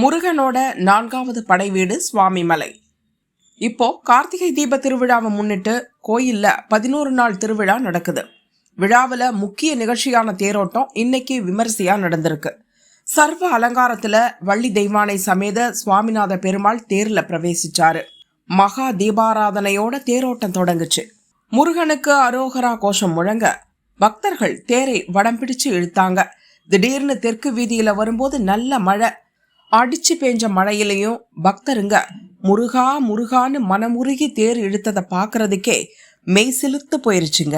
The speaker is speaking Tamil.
முருகனோட நான்காவது படை வீடு சுவாமிமலை. இப்போ கார்த்திகை தீப திருவிழாவை முன்னிட்டு கோயில்ல பதினோரு நாள் திருவிழா நடக்குது. விழாவில் முக்கிய நிகழ்ச்சியான தேரோட்டம் இன்னைக்கு விமரிசையா நடந்திருக்கு. சர்வ அலங்காரத்துல வள்ளி தெய்வானை சமேத சுவாமிநாத பெருமாள் தேர்ல பிரவேசிச்சாரு. மகா தீபாராதனையோட தேரோட்டம் தொடங்குச்சு. முருகனுக்கு அரோகரா கோஷம் முழங்க பக்தர்கள் தேரை வடம் பிடிச்சு இழுத்தாங்க. திடீர்னு தெற்கு வீதியில வரும்போது நல்ல மழை அடிச்சு பெஞ்ச மழையிலையும் பக்தருங்க முருகா முருகான்னு மனமுருகி தேர் இழுத்ததை பார்க்கறதுக்கே மெய் செலுத்து போயிருச்சுங்க.